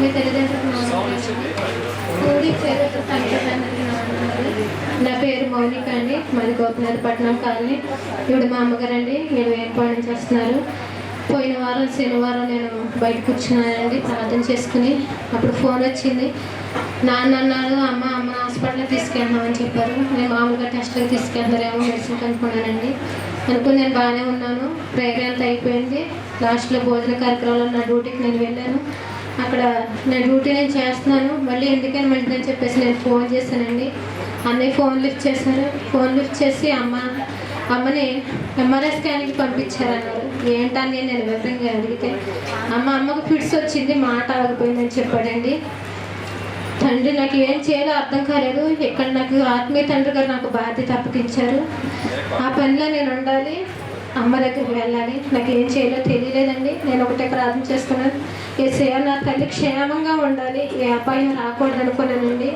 మీ తల్లిదండ్రులకు కూడి పేరుతో నా పేరు మౌనిక అండి. మాది గోపినాథపట్నం కాలనీ. ఇప్పుడు మా అమ్మగారండి అండి ఏర్పాటు నుంచి వస్తున్నారు పోయిన వారం శనివారం నేను బయట కూర్చున్నానండి ప్రార్థన చేసుకుని అప్పుడు ఫోన్ వచ్చింది. నాన్న అన్నారు అమ్మ అమ్మ హాస్పిటల్కి తీసుకెళ్దామని చెప్పారు. నేను మామూలుగా టెస్ట్కి తీసుకెళ్తారేమో మెడిసిన్ అనుకున్నానండి అనుకుని నేను బాగానే ఉన్నాను. ప్రేయర్ అంతా అయిపోయింది. లాస్ట్లో భోజన కార్యక్రమంలో నా డ్యూటీకి నేను వెళ్ళాను. అక్కడ నా డ్యూటీ నేను చేస్తున్నాను. మళ్ళీ ఎందుకని మంచిదని చెప్పేసి నేను ఫోన్ చేశానండి. అన్నయ్య ఫోన్ లిఫ్ట్ చేశారు. ఫోన్ లిఫ్ట్ చేసి అమ్మ అమ్మని ఎంఆర్ఐ స్కానింగ్కి పంపించారన్నారు. ఏంటని నేను వివరంగా అడిగితే అమ్మ అమ్మకు ఫిట్స్ వచ్చింది మాట ఆగిపోయిందని చెప్పాడండి. తండ్రి నాకు ఏం చేయాలో అర్థం కాలేదు. ఇక్కడ నాకు ఆత్మీయ తండ్రి గారు నాకు బాధ్యత అప్పగించారు. ఆ పనిలో నేను ఉండాలి. అమ్మ దగ్గరికి వెళ్ళాలి. నాకు ఏం చేయాలో తెలియలేదండి. నేను ఒకటే ప్రార్థన చేసుకున్నాను ఏసయ్య నా తల్లి క్షేమంగా ఉండాలి. ఏ అపాయం రాకూడదు అనుకున్నానండి.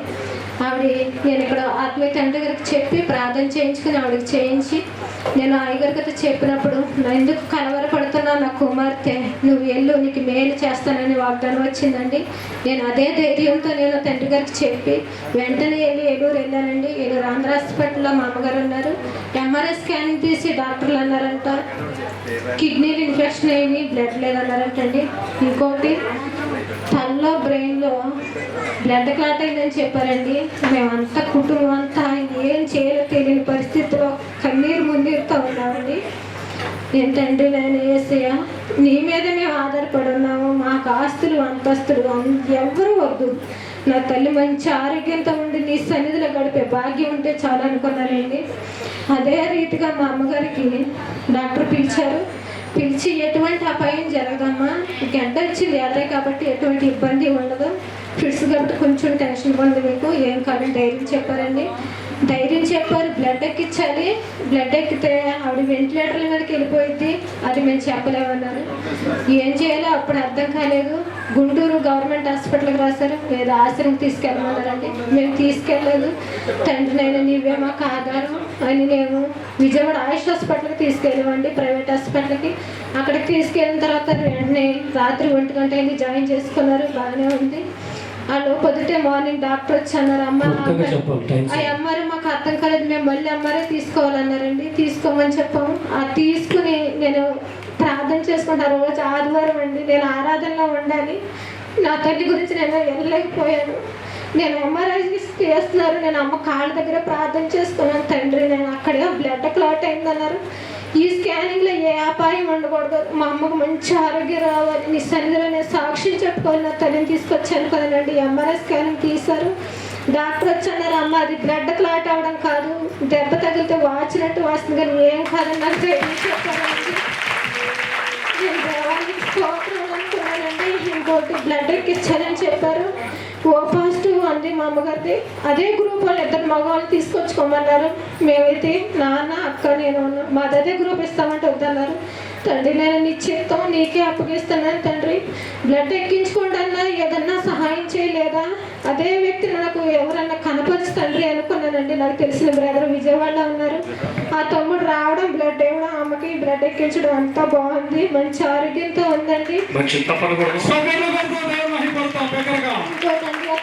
ఆవిడ నేను ఇక్కడ ఆత్మీయ తండ్రి గారికి చెప్పి ప్రార్థన చేయించుకుని ఆవిడకి చేయించి నేను అయ్యగారికి చెప్పినప్పుడు నా ఎందుకు కలవరపడుతున్నా కుమార్తె నువ్వు ఎల్లు నీకు మేలు చేస్తానని వాగ్దానం వచ్చిందండి. నేను అదే ధైర్యంతో నేను తండ్రి గారికి చెప్పి వెంటనే వెళ్ళి ఏలూరు వెళ్ళానండి ఏలూరు ఆంధ్ర హాస్పిటల్లో మా అమ్మగారు ఉన్నారు. ఎంఆర్ఐ స్కానింగ్ తీసి డాక్టర్లు అన్నారంట. కిడ్నీలు ఇన్ఫెక్షన్ అయ్యి బ్లడ్ లేదన్నారంటండి. ఇంకోటి తనలో బ్రెయిన్లో బ్లడ్ క్లాట్ అయిందని చెప్పారండి. మేమంతా కుటుంబం అంతా ఏం చేయాలో తెలియని పరిస్థితిలో కన్నీరు ముందీరుతూ ఉన్నామండి. ఏంటంటే నేను ఏసయ్య నీ మీద మేము ఆధారపడి నాకు ఆస్తులు అంతస్తులు ఎవ్వరూ వద్దు. నా తల్లి మంచి ఆరోగ్యంతో ఉండి నీ సన్నిధిలో గడిపే భాగ్యం ఉంటే చాలా అనుకున్నానండి. అదే రీతిగా మా అమ్మగారికి డాక్టర్ పిలిచారు. పిలిచి ఎటువంటి అపాయం జరగదమ్మా. గంట వచ్చింది అదే కాబట్టి ఎటువంటి ఇబ్బంది ఉండదు. ఫిట్స్ కాబట్టి కొంచెం టెన్షన్ ఉండదు మీకు. ఏం కాదు డైరీ చెప్పారండి. ధైర్యం చెప్పారు బ్లడ్ ఎక్కించాలి. బ్లడ్ ఎక్కితే ఆవిడ వెంటిలేటర్ల మీదకి వెళ్ళిపోయింది అది మేము చెప్పలేమన్నారు. ఏం చేయాలో అప్పుడు అర్థం కాలేదు. గుంటూరు గవర్నమెంట్ హాస్పిటల్కి రాశారు. లేదా ఆశ్రమం తీసుకెళ్ళమన్నారండి. మేము తీసుకెళ్ళలేదు. తండ్రి నేను నీవే మాకు ఆధారం అని నేను విజయవాడ ఆయుష్ హాస్పిటల్కి తీసుకెళ్ళామండి ప్రైవేట్ హాస్పిటల్కి. అక్కడికి తీసుకెళ్ళిన తర్వాత వెంటనే రాత్రి ఒంటి గంట అయింది జాయిన్ చేసుకున్నారు. బాగానే ఉంది. వాళ్ళు పొద్దుటే మార్నింగ్ డాక్టర్ వచ్చి అన్నారు అమ్మ ఆ ఎంఆర్ఐ మాకు అర్థం కాలేదు మేము మళ్ళీ ఎంఆర్ఐ తీసుకోవాలన్నారండి. తీసుకోమని చెప్పాము. ఆ తీసుకుని నేను ప్రార్థన చేసుకుంటా ఆ రోజు ఆదివారం అండి. నేను ఆరాధనలో ఉండాలి. నా తల్లి గురించి నేను వెళ్ళలేకపోయాను నేను ఎంఆర్ఐ చేస్తున్నారు. నేను అమ్మ కాళ్ళ దగ్గర ప్రార్థన చేసుకున్నాను. తండ్రి నేను అక్కడే బ్లడ్ క్లాట్ అయిందన్నారు. ఈ స్కానింగ్లో ఏ అపాయం ఉండకూడదు. మా అమ్మకు మంచి ఆరోగ్యం రావాలి. నీ సన్నిధిలో నేను నా తల్లిని తీసుకొచ్చాను కదండి ఎంఆర్ఐ స్కానింగ్ తీశారు. డాక్టర్ వచ్చన్నారు అమ్మ అది బ్లడ్ క్లాట్ అవ్వడం కాదు. దెబ్బ తగిలితే వాచినట్టు వస్తుంది కానీ ఏం కాదని నాకు ధైర్యం చెప్పారండి నేను దేవానికి స్తోత్రం అనుకున్నానండి. ఇంకోటి బ్లడ్ ఎక్కించాలని చెప్పారు. ఓ పాజిటివ్ అంది మా అమ్మగారిది. అదే గ్రూప్ వాళ్ళు ఇద్దరు మగవాళ్ళు తీసుకొచ్చుకోమన్నారు. మేమైతే నాన్న అక్క నేను మా అదే గ్రూప్ ఇస్తామంటే వద్దన్నారు. తండ్రి నేను నీ చిత్తం నీకే అప్పగిస్తున్నాను తండ్రి. బ్లడ్ ఎక్కించుకోండి అన్నా ఏదన్నా సహాయం చేయలేదా? అదే వ్యక్తి నాకు ఎవరన్నా కనపరిచి తండ్రి అనుకున్నానండి. నాకు తెలిసిన బ్రదర్ విజయవాడలో ఉన్నారు. ఆ తమ్ముడు రావడం బ్లడ్ ఇవ్వడం అమ్మకి బ్లడ్ ఎక్కించడం అంతా బాగుంది. మంచి ఆరోగ్యంతో ఉందండి.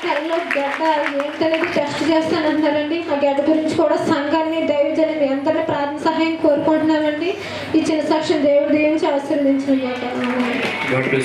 తల్లిలో గడ్డ ఏంటనేది టెస్ట్ చేస్తానంటున్నారండి. ఆ గడ్డ గురించి కూడా సంఘాన్ని దైవజనం అందరి ప్రార్థన సహాయం కోరుకుంటున్నామండి. ఇచ్చిన సాక్ష్యం దేవుడు దీవించి